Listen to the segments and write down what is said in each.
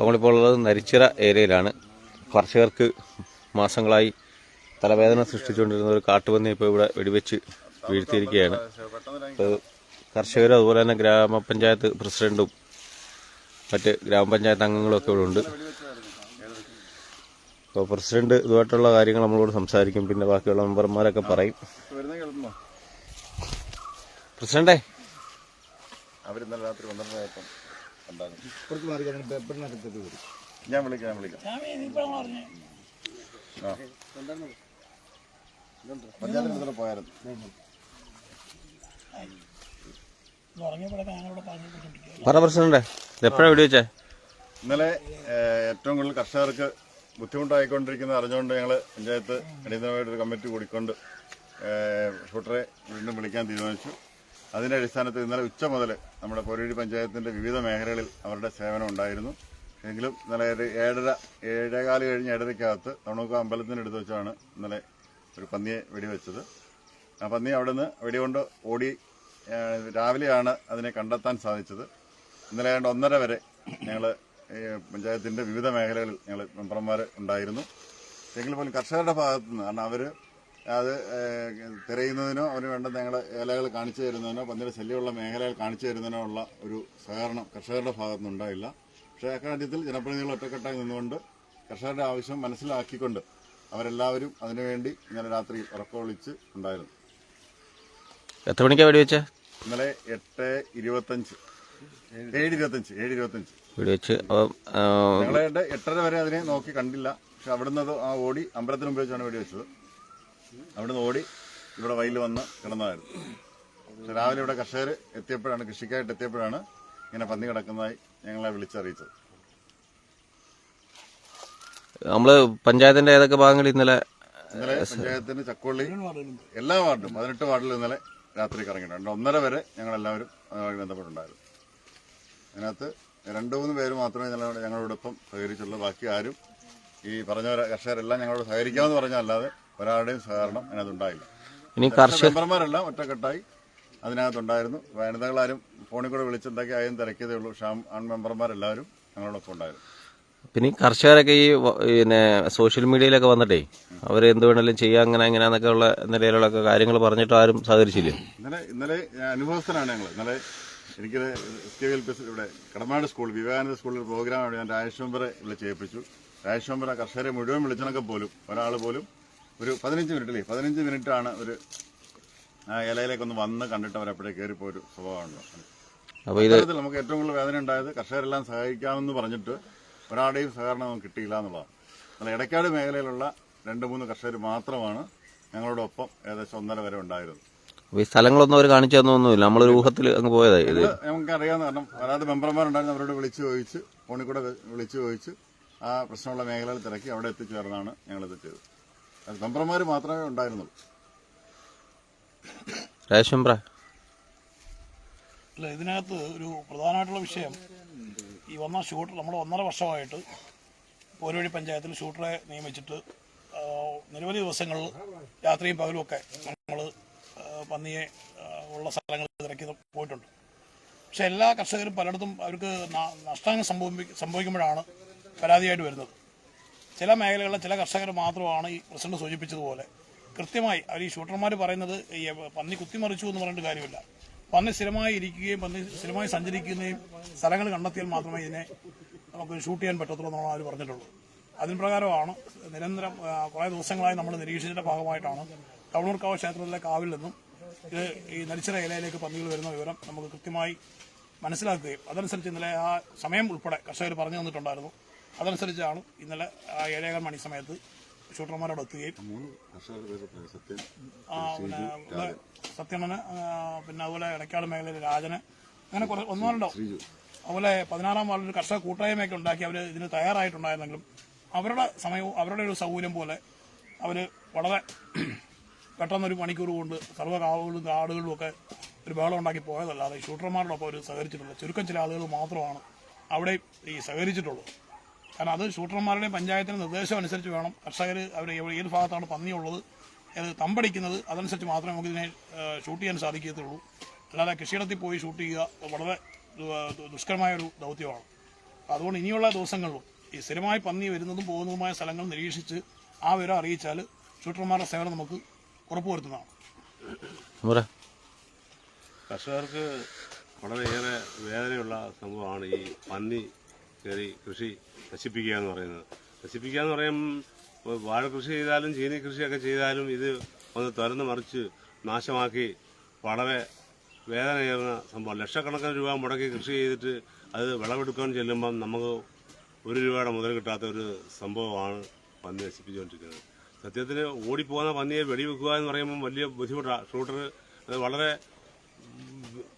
അപ്പോൾ നമ്മളിപ്പോൾ ഉള്ളത് നരിച്ചിറ ഏരിയയിലാണ്. കർഷകർക്ക് മാസങ്ങളായി തലവേദന സൃഷ്ടിച്ചുകൊണ്ടിരുന്ന ഒരു കാട്ടുപന്നി ഇപ്പോൾ ഇവിടെ വെടിവെച്ച് വീഴ്ത്തിയിരിക്കുകയാണ്. അപ്പോൾ കർഷകരും അതുപോലെ തന്നെ ഗ്രാമപഞ്ചായത്ത് പ്രസിഡന്റും മറ്റ് ഗ്രാമപഞ്ചായത്ത് അംഗങ്ങളും ഒക്കെ ഇവിടെ ഉണ്ട്. അപ്പോൾ പ്രസിഡന്റ് ഇതുമായിട്ടുള്ള കാര്യങ്ങൾ നമ്മളോട് സംസാരിക്കും. പിന്നെ ബാക്കിയുള്ള മെമ്പർമാരൊക്കെ പറയും. പ്രസിഡന്റേ. അവരിന്നലെ രാത്രി പന്ത്രണ്ടായപ്പം കുറച്ച് മാറി കഴിഞ്ഞാൽ പേപ്പറിനകത്തേക്ക് വരും. ഞാൻ വിളിക്കാം ഞാൻ വിളിക്കാം. ആ. പഞ്ചായത്തിന് ഇന്നലെ പോയായിരുന്നു. പറ പ്രസിഡന്റേ ഇതെപ്പോഴാണ് വെടിവെച്ചേ ഇന്നലെ ഏഹ്, ഏറ്റവും കൂടുതൽ കർഷകർക്ക് ബുദ്ധിമുട്ടായിക്കൊണ്ടിരിക്കുന്നത് അറിഞ്ഞുകൊണ്ട് ഞങ്ങൾ പഞ്ചായത്ത് അടിയന്തരമായിട്ടൊരു കമ്മിറ്റി കൂടിക്കൊണ്ട് ഷൂട്ടറെ വീണ്ടും വിളിക്കാൻ തീരുമാനിച്ചു. അതിന്റെ അടിസ്ഥാനത്തിൽ ഇന്നലെ ഉച്ച മുതൽ നമ്മുടെ പൊരുഴി പഞ്ചായത്തിന്റെ വിവിധ മേഖലകളിൽ അവരുടെ സേവനം ഉണ്ടായിരുന്നു. എങ്കിലും ഇന്നലെ ഏഴര ഏഴേകാൽ കഴിഞ്ഞ് ഏഴരയ്ക്കകത്ത് തണുക്ക അമ്പലത്തിനടുത്ത് വെച്ചാണ് ഇന്നലെ ഒരു പന്നിയെ വെടിവെച്ചത്. ആ പന്നി അവിടെ നിന്ന് വെടികൊണ്ട് ഓടി രാവിലെയാണ് അതിനെ കണ്ടെത്താൻ സാധിച്ചത്. ഇന്നലെ ഏതാണ്ട് ഒന്നര വരെ ഞങ്ങൾ പഞ്ചായത്തിന്റെ വിവിധ മേഖലകളിൽ ഞങ്ങൾ മെമ്പർമാർ ഉണ്ടായിരുന്നു. എങ്കിൽ പോലും കർഷകരുടെ ഭാഗത്തുനിന്ന് കാരണം അവർ അത് തിരയുന്നതിനോ അവന് വേണ്ട ഞങ്ങൾ ഇലകൾ കാണിച്ചു തരുന്നതിനോ പന്നിയുടെ ശല്യമുള്ള മേഖലകൾ കാണിച്ചു തരുന്നതിനോ ഉള്ള ഒരു സഹകരണം കർഷകരുടെ ഭാഗത്തു നിന്നുണ്ടായില്ല പക്ഷേ അക്കാര്യത്തിൽ ജനപ്രതിനിധികൾ ഒറ്റക്കെട്ടായി നിന്നുകൊണ്ട് കർഷകരുടെ ആവശ്യം മനസ്സിലാക്കിക്കൊണ്ട് അവരെല്ലാവരും അതിനുവേണ്ടി ഇന്നലെ രാത്രി ഉറക്കമൊളിച്ച് ഉണ്ടായിരുന്നു. എത്ര മണിക്കാണ് വെടിവെച്ചേ ഇന്നലെ എട്ട് ഇരുപത്തഞ്ച്. ഏഴ് ഇരുപത്തഞ്ച് ഏഴ് ഇരുപത്തഞ്ച്. വെടിവെച്ച് ഞങ്ങളുടെ എട്ടര വരെ അതിനെ നോക്കി കണ്ടില്ല. പക്ഷെ അവിടുന്ന് അത് ആ ഓടി അമ്പലത്തിന് ഉപയോഗിച്ചാണ് വെച്ചാണ് വെടിവെച്ചത് അവിടുന്ന് ഓടി ഇവിടെ വയലിൽ വന്ന് കിടന്നതായിരുന്നു. പക്ഷെ രാവിലെ ഇവിടെ കർഷകർ എത്തിയപ്പോഴാണ് കൃഷിക്കായിട്ട് എത്തിയപ്പോഴാണ് ഇങ്ങനെ പന്നി കിടക്കുന്നതായി ഞങ്ങളെ വിളിച്ചറിയിച്ചത്. നമ്മൾ പഞ്ചായത്തിന്റെ ഏതൊക്കെ ഭാഗങ്ങളിൽ ഇന്നലെ ഇന്നലെ പഞ്ചായത്തിന് ചക്കുള്ളി എല്ലാ വാർഡും പതിനെട്ട് വാർഡിൽ ഇന്നലെ രാത്രി കറങ്ങിയിട്ടുണ്ട്. ഒന്നര വരെ ഞങ്ങൾ എല്ലാവരും അതുമായി ബന്ധപ്പെട്ടുണ്ടായിരുന്നു. അതിനകത്ത് രണ്ട് മൂന്ന് പേര് മാത്രമേ ഞങ്ങളോട് ഞങ്ങളോടൊപ്പം സഹകരിച്ചുള്ളൂ. ബാക്കി ആരും ഈ പറഞ്ഞ കർഷകരെല്ലാം ഞങ്ങളോട് സഹകരിക്കാമെന്ന് പറഞ്ഞല്ലാതെ ഒരാളുടെയും സഹകരണം അതിനകത്തുണ്ടായില്ല. ഇനി കർഷക മെമ്പർമാരെല്ലാം ഒറ്റക്കെട്ടായി അതിനകത്തുണ്ടായിരുന്നു. വനിതകളാരും ഫോണിൽ കൂടെ വിളിച്ചുണ്ടാക്കി ആയും തിരക്കിയതേ ഉള്ളൂ. ഷാം ആൺ- മെമ്പർമാരെല്ലാവരും ഞങ്ങളോടൊപ്പം ഉണ്ടായിരുന്നു. പിന്നെ ഈ കർഷകരൊക്കെ ഈ പിന്നെ സോഷ്യൽ മീഡിയയിലൊക്കെ വന്നിട്ടേ അവർ എന്ത് വേണേലും ചെയ്യാം അങ്ങനെ അങ്ങനെ എന്നൊക്കെ ഉള്ള നിലയിലുള്ള കാര്യങ്ങൾ പറഞ്ഞിട്ട് ആരും സഹകരിച്ചില്ലേ? ഇന്നലെ ഇന്നലെ അനുഭവസ്ഥനാണ് ഞങ്ങൾ ഇന്നലെ എനിക്ക് S K L P S ഇവിടെ കടമാട് സ്കൂൾ വിവേകാനന്ദ സ്കൂളിൽ പ്രോഗ്രാം ഞാൻ രാജേഷ് മെമ്പറെ വിളിച്ച് ഏൽപ്പിച്ചു രാജേഷ് മെമ്പർ കർഷകരെ മുഴുവൻ വിളിച്ചണക്കെ പോലും ഒരാൾ പോലും ഒരു പതിനഞ്ച് മിനിറ്റിലേ പതിനഞ്ച് മിനിറ്റാണ് ഒരു ഇലയിലേക്ക് ഒന്ന് വന്ന് കണ്ടിട്ട് അവരപ്പോഴേ കയറിപ്പോയ ഒരു സ്വഭാവമുണ്ടോ. അപ്പൊ ഇത് നമുക്ക് ഏറ്റവും കൂടുതൽ വേദന ഉണ്ടായത് കർഷകരെല്ലാം സഹായിക്കാമെന്ന് പറഞ്ഞിട്ട് ഒരാളുടെയും സഹകരണം നമുക്ക് കിട്ടിയില്ല എന്നുള്ളതാണ്. എന്നാൽ ഇടയ്ക്കാട് മേഖലയിലുള്ള രണ്ട് മൂന്ന് കർഷകർ മാത്രമാണ് ഞങ്ങളോടൊപ്പം ഏകദേശം ഒന്നര വരെ ഉണ്ടായിരുന്നത്. അപ്പൊ ഈ സ്ഥലങ്ങളൊന്നും അവർ കാണിച്ചു തന്നൊന്നുമില്ല. നമ്മളൊരു ഊഹത്തിൽ അങ്ങ് പോയതായി ഇത്? നമുക്ക് അറിയാവുന്ന കാരണം അതായത് മെമ്പർമാരുണ്ടായിരുന്നു അവരോട് വിളിച്ചു ചോദിച്ച് ഫോണിൽ കൂടെ വിളിച്ചു ചോദിച്ച് ആ പ്രശ്നമുള്ള മേഖലയിൽ തിരക്കി അവിടെ എത്തിച്ചേർന്നാണ് ഞങ്ങൾ ഇത് ചെയ്തത്. മെമ്പർമാർ മാത്രമേ ഉണ്ടായിരുന്നുള്ളൂ. അല്ല ഇതിനകത്ത് ഒരു പ്രധാനമായിട്ടുള്ള വിഷയം ഈ വന്ന ഷൂട്ടർ നമ്മൾ ഒന്നര വർഷമായിട്ട് പോരുവഴി പഞ്ചായത്തിൽ ഷൂട്ടറെ നിയമിച്ചിട്ട് നിരവധി ദിവസങ്ങളിൽ രാത്രിയും പകലും ഒക്കെ നമ്മൾ പന്നിയെ ഉള്ള സ്ഥലങ്ങളിൽ ഇറക്കി പോയിട്ടുണ്ട്. പക്ഷെ എല്ലാ കർഷകരും പലയിടത്തും അവർക്ക് നഷ്ടങ്ങൾ സംഭവിക്കുമ്പോഴാണ് പരാതിയായിട്ട് വരുന്നത്. ചില മേഖലകളിലെ ചില കർഷകർ മാത്രമാണ് ഈ പ്രസിഡന്റ് സൂചിപ്പിച്ചതുപോലെ. കൃത്യമായി അവർ ഈ ഷൂട്ടർമാർ പറയുന്നത് ഈ പന്നി കുത്തിമറിച്ചു എന്ന് പറഞ്ഞിട്ട് കാര്യമില്ല. പന്നി സ്ഥിരമായി ഇരിക്കുകയും പന്നി സ്ഥിരമായി സഞ്ചരിക്കുകയും സ്ഥലങ്ങൾ കണ്ടെത്തിയാൽ മാത്രമേ ഇതിനെ നമുക്ക് ഷൂട്ട് ചെയ്യാൻ പറ്റത്തുള്ളൂ എന്നാണ് അവർ പറഞ്ഞിട്ടുള്ളൂ അതിന് പ്രകാരമാണ് നിരന്തരം കുറേ ദിവസങ്ങളായി നമ്മൾ നിരീക്ഷിച്ചതിന്റെ ഭാഗമായിട്ടാണ് തവണൂർക്കാവ് ക്ഷേത്രത്തിലെ കാവിൽ നിന്നും ഇത് ഈ നരിച്ചിറ ഇലയിലേക്ക് പന്നികൾ വരുന്ന വിവരം നമുക്ക് കൃത്യമായി മനസ്സിലാക്കുകയും അതനുസരിച്ച് ഇന്നലെ ആ സമയം ഉൾപ്പെടെ കർഷകർ പറഞ്ഞു തന്നിട്ടുണ്ടായിരുന്നു. അതനുസരിച്ചാണ് ഇന്നലെ ഏഴേകാൽ മണി സമയത്ത് ഷൂട്ടർമാരോട് എത്തുകയും. സത്യം ആ, പിന്നെ അതുപോലെ ഇടയ്ക്കാട് മേഖലയിലെ രാജന് അങ്ങനെ കുറെ ഒന്നുമല്ലോ അതുപോലെ പതിനാറാം വാർഡിൽ ഒരു കർഷക കൂട്ടായ്മയൊക്കെ ഉണ്ടാക്കി അവർ ഇതിന് തയ്യാറായിട്ടുണ്ടായിരുന്നെങ്കിലും അവരുടെ സമയവും അവരുടെ ഒരു സൗകര്യം പോലെ അവർ വളരെ പെട്ടെന്നൊരു മണിക്കൂർ കൊണ്ട് സർവ കാവുകളും കാടുകളും ഒക്കെ ഒരു ബഹളം ഉണ്ടാക്കി പോയതല്ലാതെ ഷൂട്ടർമാരോടൊപ്പം അവർ സഹകരിച്ചിട്ടുള്ളൂ ചുരുക്കം ചില ആളുകൾ മാത്രമാണ് അവിടെ ഈ സഹകരിച്ചിട്ടുള്ളൂ. കാരണം അത് ഷൂട്ടർമാരുടെയും പഞ്ചായത്തിന് നിർദ്ദേശം അനുസരിച്ച് വേണം. കർഷകർ അവർ ഏത് ഭാഗത്താണ് പന്നിയുള്ളത് അത് തമ്പടിക്കുന്നത് അതനുസരിച്ച് മാത്രമേ നമുക്ക് ഇതിനെ ഷൂട്ട് ചെയ്യാൻ സാധിക്കത്തുള്ളൂ. അല്ലാതെ കൃഷിയിടത്തിൽ പോയി ഷൂട്ട് ചെയ്യുക വളരെ ദുഷ്കരമായ ഒരു ദൗത്യമാണ്. അതുകൊണ്ട് ഇനിയുള്ള ദിവസങ്ങളിലും ഈ സ്ഥിരമായി പന്നി വരുന്നതും പോകുന്നതുമായ സ്ഥലങ്ങൾ നിരീക്ഷിച്ച് ആ വിവരം അറിയിച്ചാൽ ഷൂട്ടർമാരുടെ സേവനം നമുക്ക് ഉറപ്പുവരുത്തുന്നതാണ്. കർഷകർക്ക് വളരെയേറെ വേദനയുള്ള സംഭവമാണ് ഈ പന്നി കയറി കൃഷി നശിപ്പിക്കുക എന്ന് പറയുന്നത്. നശിപ്പിക്കുക എന്ന് പറയുമ്പോൾ വാഴ കൃഷി ചെയ്താലും ചീനി കൃഷിയൊക്കെ ചെയ്താലും ഇത് ഒന്ന് തുറന്ന് മറിച്ച് നാശമാക്കി വളരെ വേദനയേറുന്ന സംഭവം. ലക്ഷക്കണക്കിന് രൂപ മുടക്കി കൃഷി ചെയ്തിട്ട് അത് വിളവെടുക്കാൻ ചെല്ലുമ്പം നമുക്ക് ഒരു രൂപയുടെ മുതൽ കിട്ടാത്ത ഒരു സംഭവമാണ് പന്നി നശിപ്പിച്ചുകൊണ്ടിരിക്കുന്നത്. സത്യത്തിന് ഓടിപ്പോകുന്ന പന്നിയെ വെടിവെക്കുക എന്ന് പറയുമ്പോൾ വലിയ ബുദ്ധിമുട്ടാണ് ഷൂട്ടർ അത് വളരെ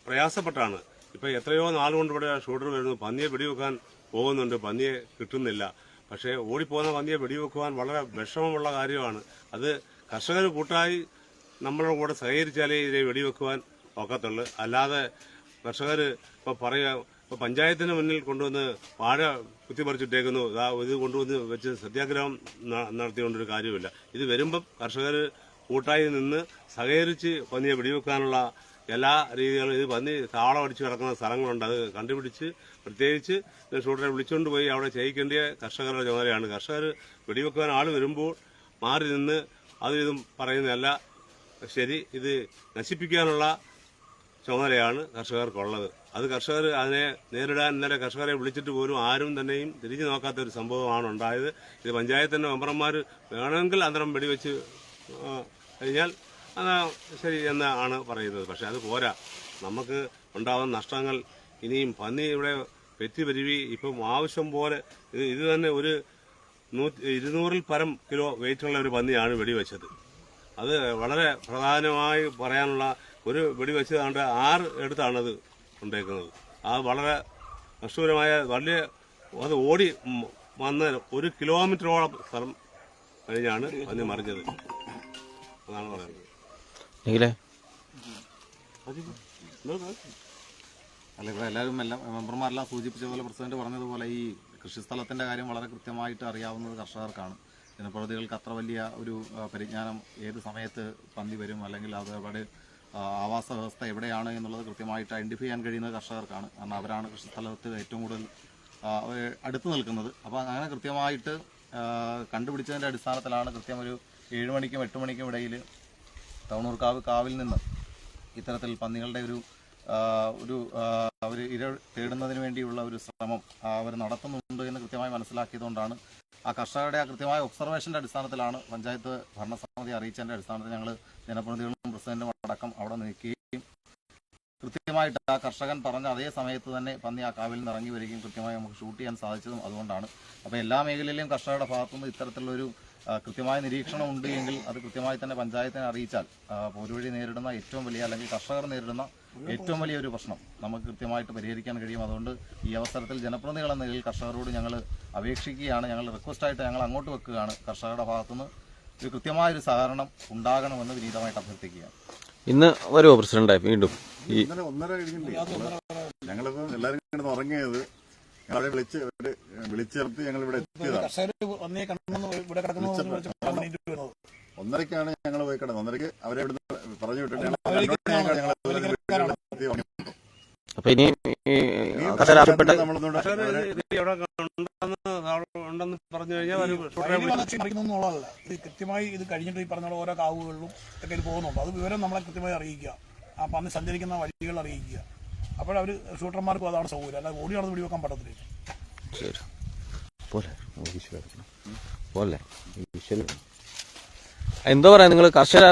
പ്രയാസപ്പെട്ടാണ്. ഇപ്പം എത്രയോ നാളുകൊണ്ടിവിടെ ഷൂട്ടർ വരുന്നു. പന്നിയെ വെടിവെക്കാൻ പോകുന്നുണ്ട്. പന്നിയെ കിട്ടുന്നില്ല. പക്ഷേ ഓടിപ്പോകുന്ന പന്നിയെ വെടിവെക്കുവാൻ വളരെ വിഷമമുള്ള കാര്യമാണ്. അത് കർഷകർ കൂട്ടായി നമ്മളുടെ കൂടെ സഹകരിച്ചാലേ ഇതിനെ വെടിവെക്കുവാൻ ഒക്കത്തുള്ളൂ. അല്ലാതെ കർഷകർ ഇപ്പോൾ പറയുക ഇപ്പോൾ പഞ്ചായത്തിന് മുന്നിൽ കൊണ്ടുവന്ന് വാഴ കുത്തിമറിച്ചിട്ടേക്കുന്നു. ഇതാ കൊണ്ടുവന്ന് വെച്ച് സത്യാഗ്രഹം നടത്തിക്കൊണ്ടൊരു കാര്യമില്ല ഇത് വരുമ്പം കർഷകർ കൂട്ടായി നിന്ന് സഹകരിച്ച് പന്നിയെ വെടിവെക്കാനുള്ള എല്ലാ രീതികളും ഇത് പന്നി താളം അടിച്ച് കിടക്കുന്ന സ്ഥലങ്ങളുണ്ട്. അത് കണ്ടുപിടിച്ച് പ്രത്യേകിച്ച് ഷൂട്ടറെ വിളിച്ചുകൊണ്ട് പോയി അവിടെ ചെയ്യിക്കേണ്ട കർഷകരുടെ ചുമതലയാണ്. കർഷകർ വെടിവെക്കാൻ ആൾ വരുമ്പോൾ മാറി നിന്ന് അതും ഇതും പറയുന്നതല്ല. ശരി ഇത് നശിപ്പിക്കാനുള്ള ചുമതലയാണ് കർഷകർക്കുള്ളത്. അത് കർഷകർ അതിനെ നേരിടാൻ ഇന്നലെ കർഷകരെ വിളിച്ചിട്ട് പോലും ആരും തന്നെയും തിരിഞ്ഞു നോക്കാത്ത ഒരു സംഭവമാണ് ഉണ്ടായത്. ഇത് പഞ്ചായത്തിന്റെ മെമ്പർമാർ വേണമെങ്കിൽ അന്തരം വെടിവെച്ച് കഴിഞ്ഞാൽ ശരി എന്നാണ് പറയുന്നത്. പക്ഷെ അത് പോരാ. നമുക്ക് ഉണ്ടാകുന്ന നഷ്ടങ്ങൾ ഇനിയും പന്നി ഇവിടെ പെറ്റി പെരുവി ഇപ്പം ആവശ്യം പോലെ ഇത് തന്നെ ഒരു നൂറ്റി ഇരുന്നൂറിൽ പരം കിലോ വെയിറ്റുള്ള ഒരു പന്നിയാണ് വെടിവെച്ചത്. അത് വളരെ പ്രധാനമായി പറയാനുള്ള ഒരു വെടിവെച്ചതാണ്ട് ആറ് എടുത്താണത് കൊണ്ടേക്കുന്നത്. അത് വളരെ നഷ്ടപരമായ വലിയ അത് ഓടി വന്ന് ഒരു കിലോമീറ്ററോളം സ്ഥലം കഴിഞ്ഞാണ് പന്നി മറിഞ്ഞത്. അതാണ് പറയുന്നത്. അല്ല ഇവിടെ എല്ലാവരും എല്ലാം മെമ്പർമാരെല്ലാം സൂചിപ്പിച്ച പോലെ പ്രസിഡന്റ് പറഞ്ഞതുപോലെ ഈ കൃഷിസ്ഥലത്തിന്റെ കാര്യം വളരെ കൃത്യമായിട്ട് അറിയാവുന്നത് കർഷകർക്കാണ്. ജനപ്രതിനിധികൾക്ക് അത്ര വലിയ ഒരു പരിജ്ഞാനം ഏത് സമയത്ത് പന്നി വരും അല്ലെങ്കിൽ അത് അവിടെ ആവാസ വ്യവസ്ഥ എവിടെയാണ് എന്നുള്ളത് കൃത്യമായിട്ട് ഐഡന്റിഫൈ ചെയ്യാൻ കഴിയുന്നത് കർഷകർക്കാണ്. കാരണം അവരാണ് കൃഷിസ്ഥലത്ത് ഏറ്റവും കൂടുതൽ അടുത്ത് നിൽക്കുന്നത്. അപ്പോൾ അങ്ങനെ കൃത്യമായിട്ട് കണ്ടുപിടിച്ചതിന്റെ അടിസ്ഥാനത്തിലാണ് കൃത്യം ഒരു ഏഴ് മണിക്കും എട്ട് മണിക്കും ഇടയിൽ തവണൂർക്കാവ് കാവിൽ നിന്ന് ഇത്തരത്തിൽ പന്നികളുടെ ഒരു ഒരു അവർ ഇര തേടുന്നതിന് വേണ്ടിയുള്ള ഒരു ശ്രമം അവർ നടത്തുന്നുണ്ട് എന്ന് കൃത്യമായി മനസ്സിലാക്കിയതുകൊണ്ടാണ് ആ കർഷകരുടെ ആ കൃത്യമായ ഒബ്സർവേഷന്റെ അടിസ്ഥാനത്തിലാണ് പഞ്ചായത്ത് ഭരണസമിതി അറിയിച്ചതിന്റെ അടിസ്ഥാനത്തിൽ ഞങ്ങൾ ജനപ്രതിനിധികളും പ്രസിഡന്റും അടക്കം അവിടെ നിൽക്കുകയും കൃത്യമായിട്ട് ആ കർഷകൻ പറഞ്ഞ അതേ സമയത്ത് തന്നെ പന്നി ആ കാവിൽ നിന്ന് ഇറങ്ങി വരികയും കൃത്യമായി നമുക്ക് ഷൂട്ട് ചെയ്യാൻ സാധിച്ചതും അതുകൊണ്ടാണ്. അപ്പോൾ എല്ലാ മേഖലയിലെയും കർഷകരുടെ ഭാഗത്തുനിന്ന് ഇത്തരത്തിലുള്ളൊരു കൃത്യമായ നിരീക്ഷണം ഉണ്ട് എങ്കിൽ അത് കൃത്യമായി തന്നെ പഞ്ചായത്തിനെ അറിയിച്ചാൽ പോരുവഴി നേരിടുന്ന ഏറ്റവും വലിയ അല്ലെങ്കിൽ കർഷകർ നേരിടുന്ന ഏറ്റവും വലിയ ഒരു പ്രശ്നം നമുക്ക് കൃത്യമായിട്ട് പരിഹരിക്കാൻ കഴിയും. അതുകൊണ്ട് ഈ അവസരത്തിൽ ജനപ്രതിനിധികൾ എന്ന നിലയിൽ കർഷകരോട് ഞങ്ങൾ അപേക്ഷിക്കുകയാണ്. ഞങ്ങൾ റിക്വസ്റ്റായിട്ട് ഞങ്ങൾ അങ്ങോട്ട് വെക്കുകയാണ്. കർഷകരുടെ ഭാഗത്തുനിന്ന് ഒരു കൃത്യമായൊരു സഹകരണം ഉണ്ടാകണമെന്ന് വിനീതമായിട്ട് അഭ്യർത്ഥിക്കുകയാണ്. ഇന്ന് വരുമോ പ്രസിഡന്റായി വീണ്ടും ഈ ഒന്നര കഴിഞ്ഞില്ലേ? ഞങ്ങളിപ്പോ എല്ലാവരും കിടന്ന് ഉറങ്ങിയത്. ഞങ്ങളെ അവരെ വിളിച്ച് വിളിച്ചേർത്ത് ഞങ്ങൾ ഇവിടെ എത്തിയതാണ് ഒന്നരക്കാണ് ഞങ്ങൾ പോയി കിടന്നത്. ഒന്നരക്ക് അവരെ ഇവിടുന്ന് പറഞ്ഞു വിട്ടിട്ട്. അപ്പൊ ഇനി ഉണ്ടെന്ന് പറഞ്ഞു കഴിഞ്ഞാൽ കൃത്യമായി ഇത് കഴിഞ്ഞിട്ട് ഈ പറഞ്ഞ ഓരോ കാവുകളിലും ഒക്കെ പോകുന്നുണ്ട്. അത് വിവരം നമ്മളെ കൃത്യമായി അറിയിക്കുക. ആ പന്നി സഞ്ചരിക്കുന്ന വഴികൾ അറിയിക്കുക. അപ്പോഴവർ ഷൂട്ടർമാർക്കും അതാണ് സൗകര്യം. അല്ലാതെ ഓടി നടന്ന് വെടിവെക്കാൻ പറ്റത്തില്ല. ശരി. പോലെ. പോലെ. എന്തോ പറയാ നിങ്ങൾ കർഷക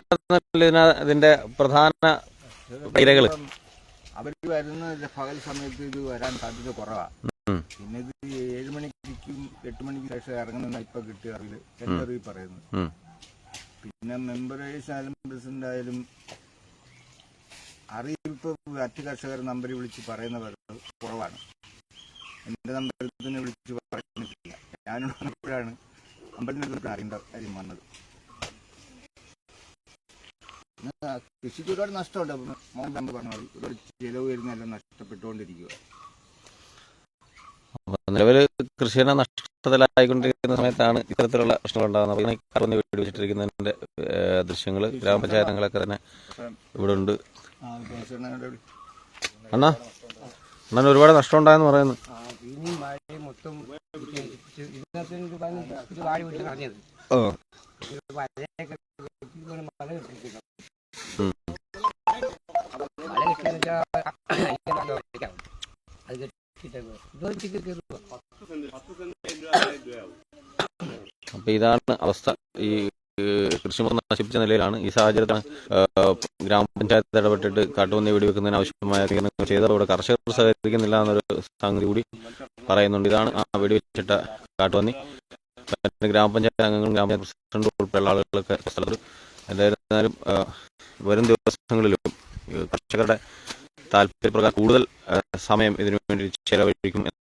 ഇതിന്റെ പ്രധാന ഇരകൾ? അവർ വരുന്ന പകൽ സമയത്ത് ഇത് വരാൻ സാധ്യത കുറവാണ് പിന്നെ ഇത് ഏഴ് മണിക്കും എട്ട് മണിക്ക് ശേഷം ഇറങ്ങുന്ന ഇപ്പൊ കിട്ടിയ അറിവ്. എന്റെ അറിവ് പറയുന്നത്. പിന്നെ മെമ്പറേഴ്സ് ആയാലും പ്രസിഡന്റ് ആയാലും അറിയിപ്പ് മറ്റ് കർഷകർ നമ്പർ വിളിച്ച് പറയുന്നവർ കുറവാണ്. എന്റെ നമ്പറിൽ തന്നെ വിളിച്ച് പറയുന്നില്ല ഞാനുള്ളപ്പോഴാണ് അമ്പലത്തിൽ അറിയേണ്ട കാര്യം വന്നത്. കൃഷിക്ക് ഒരുപാട് നഷ്ടമുണ്ട്. മോൻ നമ്പർ പറഞ്ഞ ഒരുപാട് ചിലവ് വരുന്നെല്ലാം നഷ്ടപ്പെട്ടുകൊണ്ടിരിക്കുക നിലവിൽ കൃഷിയെ നഷ്ടത്തിലായിക്കൊണ്ടിരിക്കുന്ന സമയത്താണ് ഇത്തരത്തിലുള്ള പ്രശ്നങ്ങൾ ഉണ്ടാകുന്നത്. അപ്പൊ ഈ കറന്ന് വീട് വെച്ചിട്ടിരിക്കുന്നതിന്റെ ദൃശ്യങ്ങൾ ഗ്രാമപഞ്ചായത്തങ്ങളൊക്കെ തന്നെ ഇവിടെ ഉണ്ട് അണ്ണാ എന്നാൽ ഒരുപാട് നഷ്ടം ഉണ്ടായെന്ന് പറയുന്നു. ഓ. അപ്പോൾ ഇതാണ് അവസ്ഥ. ഈ ഏഹ്, കൃഷി മൊത്തം നശിപ്പിച്ച നിലയിലാണ് ഈ സാഹചര്യത്തിലാണ് ഗ്രാമപഞ്ചായത്ത് ഇടപെട്ടിട്ട് കാട്ടുപന്നി വെടിവെക്കുന്നതിന് ആവശ്യമായ ക്രമീകരണങ്ങൾ ചെയ്തതോടെ കർഷകർ സഹകരിക്കുന്നില്ല എന്നൊരു സംഗതി കൂടി പറയുന്നുണ്ട്. ഇതാണ് ആ വെടിവെച്ചിട്ട കാട്ടുപന്നി. ഗ്രാമപഞ്ചായത്ത് അംഗങ്ങളും ഗ്രാമപഞ്ചായത്ത് പ്രസിഡന്റ് ഉൾപ്പെടെയുള്ള ആളുകളൊക്കെ സ്ഥലത്ത് എന്തായിരുന്നാലും വരും ദിവസങ്ങളിലും കർഷകരുടെ താല്പര്യപ്രകാരം കൂടുതൽ സമയം ഇതിനു വേണ്ടി ചെലവഴിക്കും